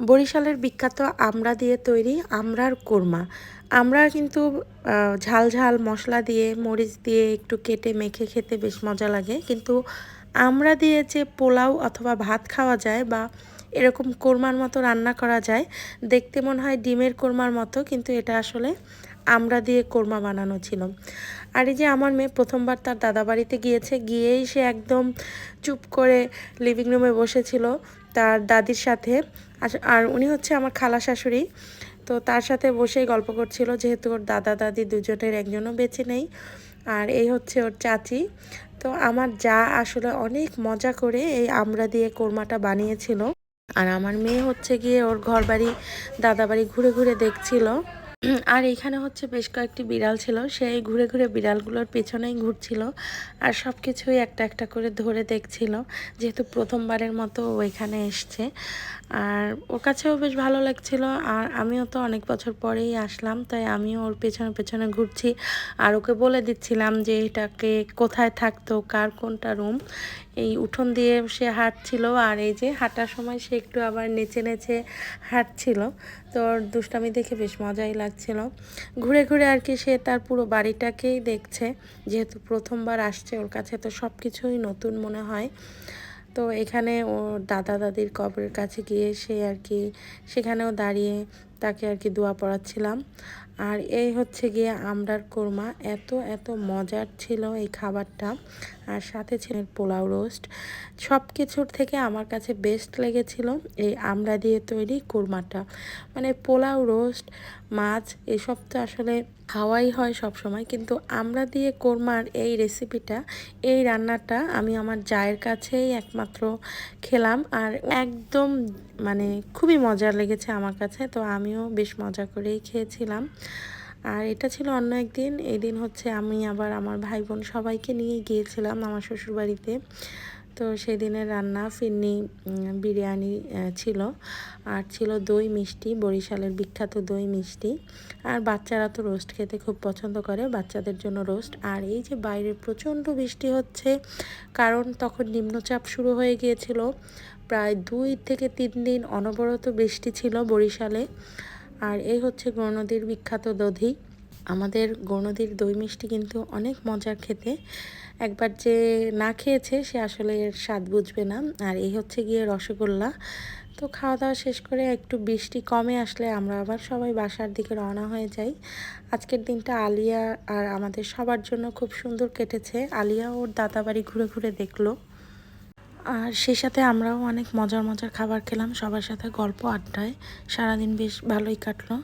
বরিশালের বিখ্যাত আমড়া দিয়ে তৈরি আমড়ার কোরমা। আমরা কিন্তু ঝাল ঝাল মশলা দিয়ে, মরিচ দিয়ে একটু কেটে, মেখে খেতে বেশ মজা লাগে। কিন্তু আমড়া দিয়ে যে পোলাও অথবা ভাত খাওয়া যায় বা এরকম কোরমার মতো রান্না করা যায়, দেখতে মনে হয় ডিমের কোরমার মতো, কিন্তু এটা আসলে আমড়া দিয়ে কোরমা বানানো ছিল। আর এই যে আমার মেয়ে প্রথমবার তার দাদা বাড়িতে গিয়েছে, গিয়েই সে একদম চুপ করে লিভিং রুমে বসেছিল। তার দাদির সাথে আর উনি হচ্ছে আমার খালা শাশুড়ি। তো তার সাথে বসেই গল্প করছিল, যেহেতু ওর দাদা, দাদি দুজনের একজনও বেঁচে নেই, আর এই হচ্ছে ওর চাচি। তো আমার যা আসলে অনেক মজা করে এই আমরা দিয়ে কোরমাটা বানিয়েছিল। আর আমার মেয়ে হচ্ছে গিয়ে ওর ঘর বাড়ি দাদা বাড়ি ঘুরে ঘুরে দেখছিল। আর এখানে হচ্ছে বেশ কয়েকটি বিড়াল ছিল। সেই ঘুরে ঘুরে বিড়ালগুলোর পেছনেই ঘুরছিল আর সব কিছুই একটা একটা করে ধরে দেখছিল, যেহেতু প্রথমবারের মতো ও এখানে এসছে। আর ওর কাছেও বেশ ভালো লাগছিল। আর আমিও তো অনেক বছর পরেই আসলাম, তাই আমিও ওর পেছনে পেছনে ঘুরছি। আর ওকে বলে দিচ্ছিলাম যে এটাকে কোথায় থাকতো, কার কোনটা রুম। এই উঠোন দিয়ে সে হাঁটছিল আর এই যে হাঁটার সময় সে একটু আবার নেচে নেচে হাঁটছিল। তো ওর দুষ্টামি দেখে বেশ মজাই লাগছিল। ঘুরে ঘুরে আর কি সে তার পুরো বাড়িটাকেই দেখছে, যেহেতু প্রথমবার আসছে ওর কাছে তো সব কিছুই নতুন মনে হয়। তো এখানে ওর দাদা দাদির কবরের কাছে গিয়ে সে আর কি সেখানেও দাঁড়িয়ে তাকে আর কি দোয়া পড়াচ্ছিলাম। আর এই হচ্ছে গিয়ে আমড়ার কোরমা। এত এত মজার ছিল এই খাবারটা। আর সাথে ছিল পোলাও রোস্ট। সব কিছুর থেকে আমার কাছে বেস্ট লেগেছিল এই আমড়া দিয়ে তৈরি কোরমাটা। মানে পোলাও রোস্ট, মাছ, এসব তো আসলে খাওয়াই হয় সব সময় কিন্তু আমরা দিয়ে কোরমার এই রেসিপিটা এই রান্নাটা আমি আমার জায়ের কাছেই একমাত্র খেলাম। আর একদম মানে খুবই মজার লেগেছে আমার কাছে, তো আমিও বেশ মজা করেই খেয়েছিলাম। আর এটা ছিল অন্য একদিন এই দিন হচ্ছে আমি আবার আমার ভাই বোন সবাইকে নিয়ে গিয়েছিলাম আমার শ্বশুরবাড়িতে। তো সেদিনের রান্না ফিরনি বিরিয়ানি ছিল। আর ছিল দই মিষ্টি, বরিশালের বিখ্যাত দই মিষ্টি। আর বাচ্চারা তো রোস্ট খেতে খুব পছন্দ করে, বাচ্চাদের জন্য রোস্ট। আর এই যে বাইরে প্রচণ্ড বৃষ্টি হচ্ছে, কারণ তখন নিম্নচাপ শুরু হয়ে গিয়েছিল। প্রায় দুই থেকে তিন দিন অনবরত বৃষ্টি ছিল বরিশালে। আর এই হচ্ছে গৌরনদীর বিখ্যাত দধি। আমাদের গৌরনদীর দই মিষ্টি কিন্তু অনেক মজার খেতে। একবার যে না খেয়েছে, সে আসলে এর স্বাদ বুঝবে না। আর এই হচ্ছে গিয়ে রসগোল্লা। তো খাওয়া দাওয়া শেষ করে একটু বৃষ্টি কমে আসলে আমরা আবার সবাই বাসার দিকে রওনা হয়ে যাই। আজকের দিনটা আলিয়া আর আমাদের সবার জন্য খুব সুন্দর কেটেছে। আলিয়া ওর দাদা বাড়ি ঘুরে ঘুরে দেখল। আর সেই সাথে আমরাও অনেক মজার মজার খাবার খেলাম। সবার সাথে গল্প, আড্ডায় সারাদিন বেশ ভালোই কাটলো।